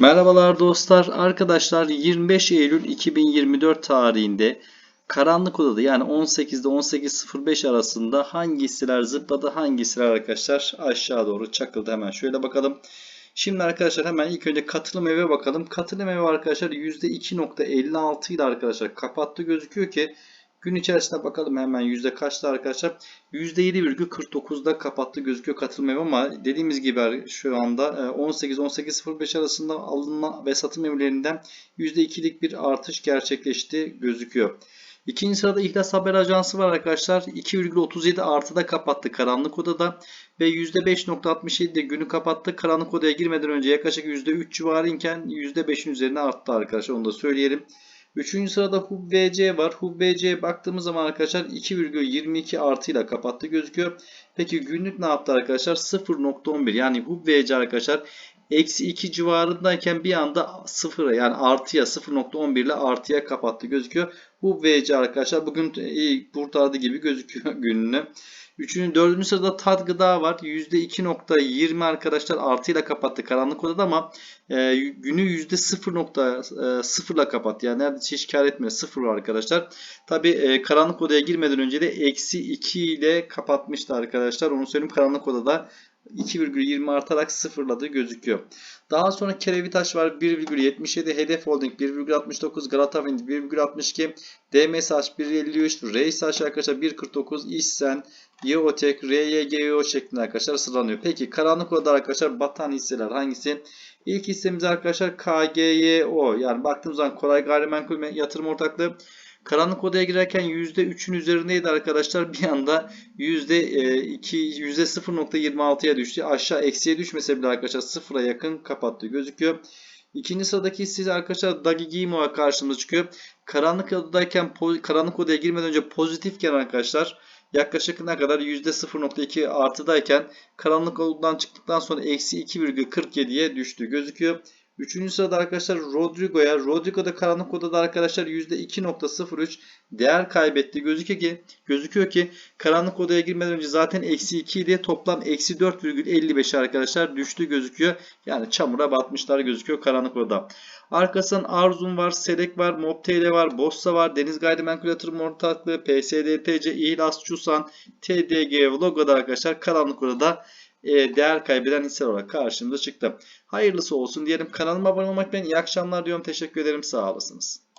Merhabalar dostlar. Arkadaşlar 25 Eylül 2024 tarihinde karanlık odada yani 18'de 18.05 arasında hangi hisseler zıpladı hangi hisseler arkadaşlar aşağı doğru çakıldı hemen şöyle bakalım. Şimdi arkadaşlar hemen ilk önce katılım eve bakalım. Katılım evi arkadaşlar %2.56 ile arkadaşlar kapattı gözüküyor ki gün içerisinde bakalım hemen yüzde kaçta arkadaşlar. %7,49'da kapattı gözüküyor katılım evi ama dediğimiz gibi şu anda 18-18.05 arasında alınma ve satım emirlerinden %2'lik bir artış gerçekleşti gözüküyor. İkinci sırada İhlas Haber Ajansı var arkadaşlar. 2,37 artıda kapattı karanlık odada ve %5.67'de günü kapattı. Karanlık odaya girmeden önce yaklaşık %3 civarıyken %5'in üzerine arttı arkadaşlar onu da söyleyelim. Üçüncü sırada Hub VC var. Hub VC'ye baktığımız zaman arkadaşlar 2,22 artıyla kapattı gözüküyor. Peki günlük ne yaptı arkadaşlar? 0.11 yani Hub VC arkadaşlar eksi 2 civarındayken bir anda sıfıra yani artıya 0.11 ile artıya kapattı gözüküyor. Bu VC arkadaşlar bugün iyi kurtardı gibi gözüküyor gününü. Üçüncü, dördüncü sırada tat gıda var. %2.20 arkadaşlar artıyla kapattı karanlık odada ama e, günü %0.0 ile kapattı. Yani neredeyse hiç kar etmiyor. Sıfır var arkadaşlar. Tabi e, karanlık odaya girmeden önce de eksi 2 ile kapatmıştı arkadaşlar. Onu söyleyeyim karanlık odada 2,20 artarak sıfırladığı gözüküyor. Daha sonra Kerevitaş var 1,77, Hedef Holding 1,69, Galata Wind 1,62, DMSH 1,53, Reysaş arkadaşlar 1,49, İşsen, Yeotek, RYGO şeklinde arkadaşlar sıralanıyor. Peki karanlık odada arkadaşlar batan hisseler hangisi? İlk hissemiz arkadaşlar KGYO yani baktığımız zaman Koray Gayrimenkul Yatırım Ortaklığı Karanlık odaya girerken %3'ün üzerindeydi arkadaşlar. Bir anda %2 %0.26'ya düştü. Aşağı eksiye düşmese bile arkadaşlar sıfıra yakın kapattı gözüküyor. İkinci sıradaki hisse arkadaşlar Dagigimo'a karşımıza çıkıyor. Karanlık odadayken karanlık odaya girmeden önce pozitifken arkadaşlar yaklaşık ne kadar %0.2 artıdayken karanlık odadan çıktıktan sonra eksi 2,47'ye düştü gözüküyor. Üçüncü sırada arkadaşlar Rodrigo'ya. Rodrigo'da karanlık odada arkadaşlar %2.03 değer kaybetti. Gözüküyor ki, gözüküyor ki karanlık odaya girmeden önce zaten eksi 2 idi. Toplam eksi 4,55 arkadaşlar düştü gözüküyor. Yani çamura batmışlar gözüküyor karanlık odada. Arkasından Arzum var, Selek var, Mobtele var, Bossa var, Deniz Gayrimenkul Yatırım Ortaklığı, PSDTC, İhlas, Çusan, TDG, Logo'da arkadaşlar karanlık odada e, değer kaybeden hisseler olarak karşımıza çıktı. Hayırlısı olsun diyelim. Kanalıma abone olmak ben iyi akşamlar diyorum. Teşekkür ederim. Sağ olasınız.